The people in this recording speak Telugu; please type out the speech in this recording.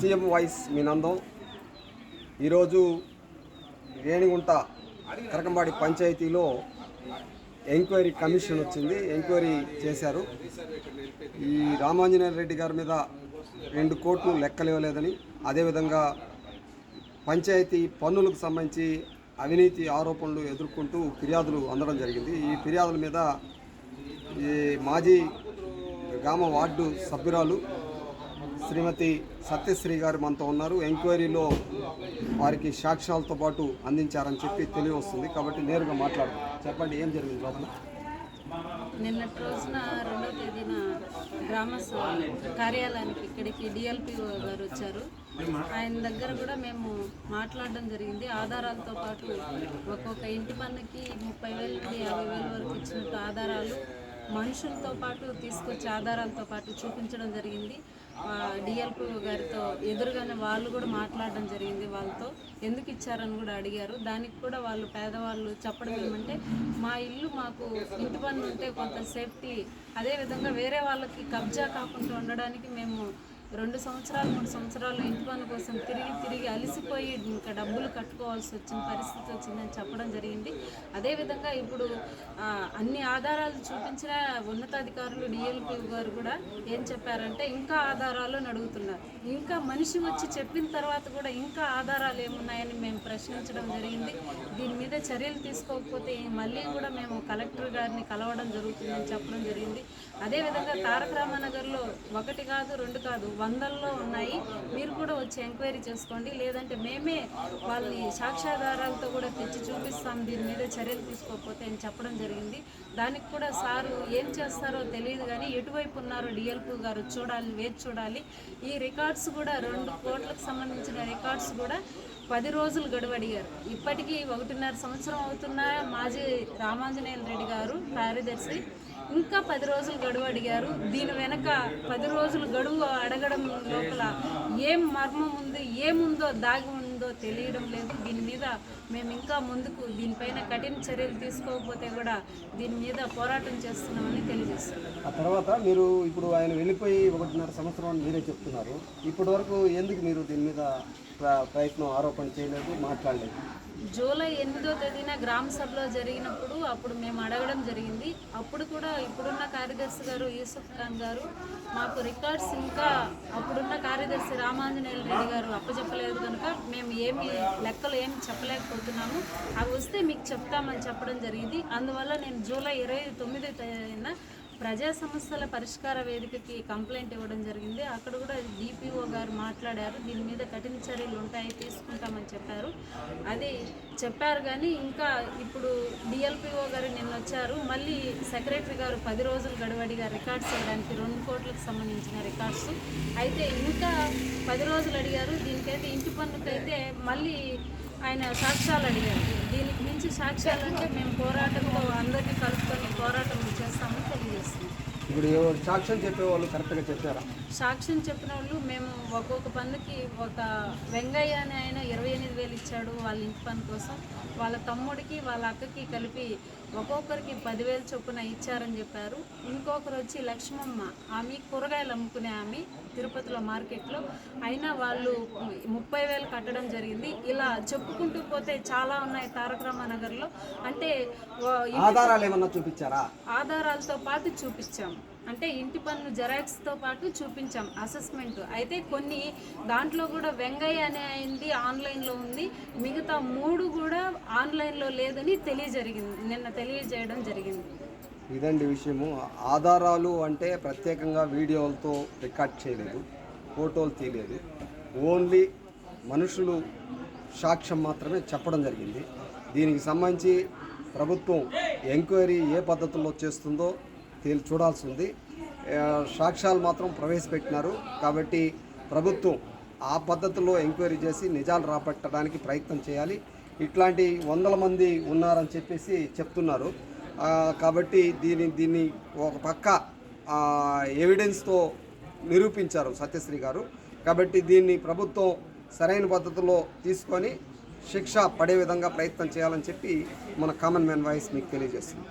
సీఎం వాయిస్ మీ నందం. ఈరోజు రేణిగుంట కరకంబాడి పంచాయతీలో ఎంక్వైరీ కమిషన్ వచ్చింది. ఎంక్వైరీ చేశారు. ఈ రామాంజనేయ రెడ్డి గారి మీద రెండు కోట్లు లెక్కలేవలేదని అదేవిధంగా పంచాయతీ పన్నులకు సంబంధించి అవినీతి ఆరోపణలు ఎదుర్కొంటూ ఫిర్యాదులు అందడం జరిగింది. ఈ ఫిర్యాదుల మీద ఈ మాజీ గ్రామ వార్డు సభ్యురాలు శ్రీమతి సత్యశ్రీ గారు మనతో ఉన్నారు. ఎంక్వైరీలో వారికి సాక్ష్యాలతో పాటు అందించారని చెప్పి తెలియవస్తుంది. కాబట్టి నేరుగా మాట్లాడదాం. చెప్పండి ఏం జరిగింది లోపల నిన్నటి రోజున రెండో తేదీన గ్రామ కార్యాలయానికి ఇక్కడికి డిఎల్పిఓ గారు వచ్చారు. ఆయన దగ్గర కూడా మేము మాట్లాడడం జరిగింది. ఆధారాలతో పాటు ఒక్కొక్క ఇంటి పన్నుకి ముప్పై వేల నుండి యాభై వేల వరకు ఇచ్చినట్టు ఆధారాలు మనుషులతో పాటు తీసుకొచ్చే ఆధారాలతో పాటు చూపించడం జరిగింది. డిఎల్పిఓ గారితో ఎదురుగానే వాళ్ళు కూడా మాట్లాడడం జరిగింది. వాళ్ళతో ఎందుకు ఇచ్చారని కూడా అడిగారు. దానికి కూడా వాళ్ళు పేదవాళ్ళు చెప్పడం ఏమంటే మా ఇల్లు మాకు ఇంటి పన్ను ఉంటే కొంత సేఫ్టీ. అదేవిధంగా వేరే వాళ్ళకి కబ్జా కాకుండా ఉండడానికి మేము రెండు సంవత్సరాలు మూడు సంవత్సరాలు ఇంటి పని కోసం తిరిగి తిరిగి అలసిపోయి ఇంకా డబ్బులు కట్టుకోవాల్సి వచ్చిన పరిస్థితి వచ్చిందని చెప్పడం జరిగింది. అదేవిధంగా ఇప్పుడు అన్ని ఆధారాలు చూపించిన ఉన్నతాధికారులు డిఎల్పి గారు కూడా ఏం చెప్పారంటే ఇంకా ఆధారాలు అడుగుతున్నారు. ఇంకా మనిషి వచ్చి చెప్పిన తర్వాత కూడా ఇంకా ఆధారాలు ఏమున్నాయని మేము ప్రశ్నించడం జరిగింది. దీని మీద చర్యలు తీసుకోకపోతే మళ్ళీ కూడా మేము కలెక్టర్ గారిని కలవడం జరుగుతుందని చెప్పడం జరిగింది. అదేవిధంగా తారక రామానగర్లో ఒకటి కాదు రెండు కాదు వందల్లో ఉన్నాయి. మీరు కూడా వచ్చి ఎంక్వైరీ చేసుకోండి. లేదంటే మేమే వాళ్ళని సాక్ష్యాధారాలతో కూడా తెచ్చి చూపిస్తాం. దీని మీద చర్యలు తీసుకోకపోతే అని చెప్పడం జరిగింది. దానికి కూడా సారు ఏం చేస్తారో తెలియదు కానీ ఎటువైపు ఉన్నారో డిఎల్పి గారు చూడాలి వేచి చూడాలి. ఈ రికార్డ్స్ కూడా రెండు కోట్లకు సంబంధించిన రికార్డ్స్ కూడా పది రోజులు గడువడిగారు. ఇప్పటికీ ఒకటిన్నర సంవత్సరం అవుతున్న మాజీ రామాంజనేయుల రెడ్డి గారు కార్యదర్శి ఇంకా పది రోజులు గడువు అడిగారు. దీని వెనక పది రోజులు గడువు అడగడం లోపల ఏం మర్మం ఉంది ఏముందో దాగి ఉందో తెలియడం లేదు. దీని మీద మేము ఇంకా ముందుకు దీనిపైన కఠిన చర్యలు తీసుకోకపోతే కూడా దీని మీద పోరాటం చేస్తున్నామని తెలియజేస్తున్నాం ఆ తర్వాత మీరు ఇప్పుడు ఆయన వెళ్ళిపోయి ఒకటిన్నర సంవత్సరం అని మీరే చెప్తున్నారు. ఇప్పటి వరకు ఎందుకు మీరు దీని మీద ప్ర- ప్రయత్నం ఆరోపణ చేయలేదు మాట్లాడలేదు? జూలై ఎనిమిదో తేదీన గ్రామ సభలో జరిగినప్పుడు అప్పుడు మేము అడగడం జరిగింది. అప్పుడు కూడా ఇప్పుడున్న కార్యదర్శి గారు యూసుఫ్ ఖాన్ గారు మాకు రికార్డ్స్ ఇంకా అప్పుడున్న కార్యదర్శి రామాంజనేయుల రెడ్డి గారు అప్పచెప్పలేదు కనుక మేము ఏమి లెక్కలు ఏమి చెప్పలేకపోతున్నాము. అవి వస్తే మీకు చెప్తామని చెప్పడం జరిగింది. అందువల్ల నేను జూలై ఇరవై తొమ్మిదో ప్రజా సమస్యల పరిష్కార వేదికకి కంప్లైంట్ ఇవ్వడం జరిగింది. అక్కడ కూడా డిపిఓ గారు మాట్లాడారు. దీని మీద కఠిన చర్యలు ఉంటాయి తీసుకుంటామని చెప్పారు. అది చెప్పారు కానీ ఇంకా ఇప్పుడు డిఎల్పిఓ గారు నిన్న వచ్చారు. మళ్ళీ సెక్రటరీ గారు పది రోజులు గడువడిగా రికార్డ్స్ ఇవ్వడానికి రెండు కోట్లకు సంబంధించిన రికార్డ్స్. అయితే ఇంకా పది రోజులు అడిగారు. దీనికైతే ఇంటి పన్నుకైతే మళ్ళీ ఆయన సాక్ష్యాలు అడిగారు. దీనికి మించి సాక్ష్యాలు అంటే మేము పోరాడు ఇప్పుడు ఎవరు సాక్ష్యం చెప్పేవాళ్ళు కరెక్ట్గా చెప్పారా? సాక్ష్యం చెప్పిన వాళ్ళు మేము ఒక్కొక్క పన్నుకి ఒక వెంగయ్య అనే ఆయన ఇరవై ఎనిమిది వేలు ఇచ్చాడు వాళ్ళ ఇంటి పని కోసం. వాళ్ళ తమ్ముడికి వాళ్ళ అక్కకి కలిపి ఒక్కొక్కరికి పదివేలు చొప్పున ఇచ్చారని చెప్పారు. ఇంకొకరు వచ్చి లక్ష్మమ్మ ఆమె కూరగాయలు అమ్ముకునే ఆమె తిరుపతిలో మార్కెట్లో. అయినా వాళ్ళు ముప్పై వేలు కట్టడం జరిగింది. ఇలా చెప్పుకుంటూ పోతే చాలా ఉన్నాయి తారక రామానగర్లో అంటే ఆధారాలు ఏమన్నా చూపించారా? ఆధారాలతో పాటు చూపించాం. అంటే ఇంటి పన్ను జెరాక్స్తో పాటు చూపించాం అసెస్మెంట్ అయితే కొన్ని దాంట్లో కూడా వెంగయ్య అనే అయింది ఆన్లైన్లో ఉంది. మిగతా మూడు కూడా ఆన్లైన్లో లేదని తెలియజరిగింది నిన్న తెలియజేయడం జరిగింది. ఇదండి విషయము. ఆధారాలు అంటే ప్రత్యేకంగా వీడియోలతో రికార్డ్ చేయలేదు ఫోటోలు తీయలేదు. ఓన్లీ మనుషులు సాక్ష్యం మాత్రమే చెప్పడం జరిగింది. దీనికి సంబంధించి ప్రభుత్వం ఎంక్వైరీ ఏ పద్ధతుల్లో చేస్తుందో తేలి చూడాల్సి ఉంది. సాక్ష్యాలు మాత్రం ప్రవేశపెట్టినారు. కాబట్టి ప్రభుత్వం ఆ పద్ధతిలో ఎంక్వైరీ చేసి నిజాలు రాబట్టడానికి ప్రయత్నం చేయాలి. ఇట్లాంటి వందల మంది ఉన్నారని చెప్పేసి చెప్తున్నారు. కాబట్టి దీని దీన్ని ఒక పక్క ఎవిడెన్స్తో నిరూపించారు సత్యశ్రీ గారు. కాబట్టి దీన్ని ప్రభుత్వం సరైన పద్ధతిలో తీసుకొని శిక్ష పడే విధంగా ప్రయత్నం చేయాలని చెప్పి మన కామన్ మ్యాన్ వాయిస్ మీకు తెలియజేస్తుంది.